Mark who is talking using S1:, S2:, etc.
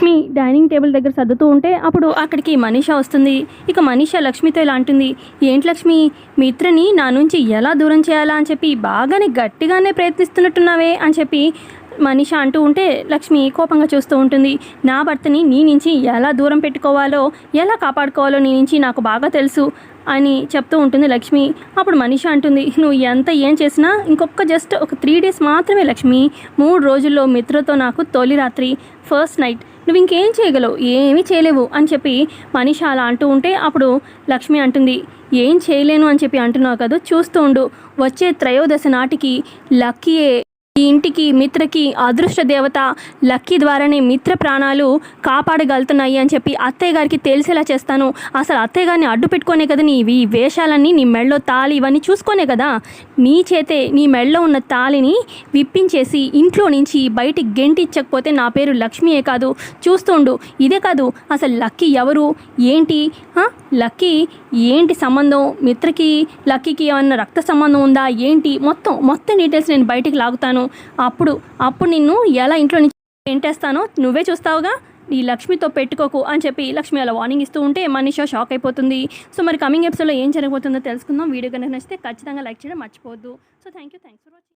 S1: Lakshmi dining table దగ్గర సర్దుతూ ఉంటే అప్పుడు అక్కడికి మనీష వస్తుంది. ఇక మనీష లక్ష్మితో ఇలా అంటుంది ఏంటి లక్ష్మి మిత్రని నా నుంచి ఎలా దూరం చేయాలా అని చెప్పి బాగానే గట్టిగానే ప్రయత్నిస్తున్నట్టున్నావే అని చెప్పి మనిష అంటూ ఉంటే లక్ష్మి కోపంగా చూస్తూ ఉంటుంది. నా భర్తని నీ నుంచి ఎలా దూరం పెట్టుకోవాలో ఎలా కాపాడుకోవాలో నీ నుంచి నాకు బాగా తెలుసు అని చెప్తూ ఉంటుంది లక్ష్మి. అప్పుడు మనీషా అంటుంది నువ్వు ఎంత ఏం చేసినా ఇంకొక జస్ట్ ఒక త్రీ డేస్ మాత్రమే లక్ష్మి. మూడు రోజుల్లో మిత్రతో నాకు తొలి రాత్రి ఫస్ట్ నైట్ నువ్వు ఇంకేం చేయగలవు? ఏమీ చేయలేవు అని చెప్పి మనిషి అలా అంటూ ఉంటే అప్పుడు లక్ష్మి అంటుంది ఏం చేయలేను అని చెప్పి అంటున్నావు కదా చూస్తూ ఉండు. వచ్చే త్రయోదశ నాటికి లక్కీయే ఈ ఇంటికి మిత్రకి అదృష్ట దేవత లక్కీ ద్వారానే మిత్ర ప్రాణాలు కాపాడగలుగుతున్నాయి అని చెప్పి అత్తయ్య గారికి తెలిసేలా చేస్తాను. అసలు అత్తయ్య గారిని అడ్డు పెట్టుకోనే కదా నీ ఈ వేషాలన్నీ నీ మెళ్ళో తాళి ఇవన్నీ చూసుకోనే కదా? నీ చేతే నీ మెళ్ళో ఉన్న తాళిని విప్పించేసి ఇంట్లో నుంచి బయటికి గెంటిచ్చకపోతే నా పేరు లక్ష్మీయే కాదు. చూస్తుండు ఇదే కాదు అసలు లక్కీ ఎవరు? ఏంటి? లక్కీ ఏంటి సంబంధం? మిత్రకి లక్కీకి ఏమన్నా రక్త సంబంధం ఉందా? ఏంటి? మొత్తం మొత్తం డీటెయిల్స్ నేను బయటికి లాగుతాను. అప్పుడు అప్పుడు నిన్ను ఎలా ఇంట్లో నుంచి ఏంటేస్తానో నువ్వే చూస్తావుగా? ఈ లక్ష్మితో పెట్టుకోకు అని చెప్పి లక్ష్మి అలా వార్నింగ్ ఇస్తూ ఉంటే మనీషా షాక్ అయిపోతుంది. సో మరి కమింగ్ ఎపిసోడ్లో ఏం జరగబోతుందో తెలుసుకుందాం. వీడియో కనుక నచ్చితే ఖచ్చితంగా లైక్ చేయడం మర్చిపోవద్దు. So thank you thanks for watching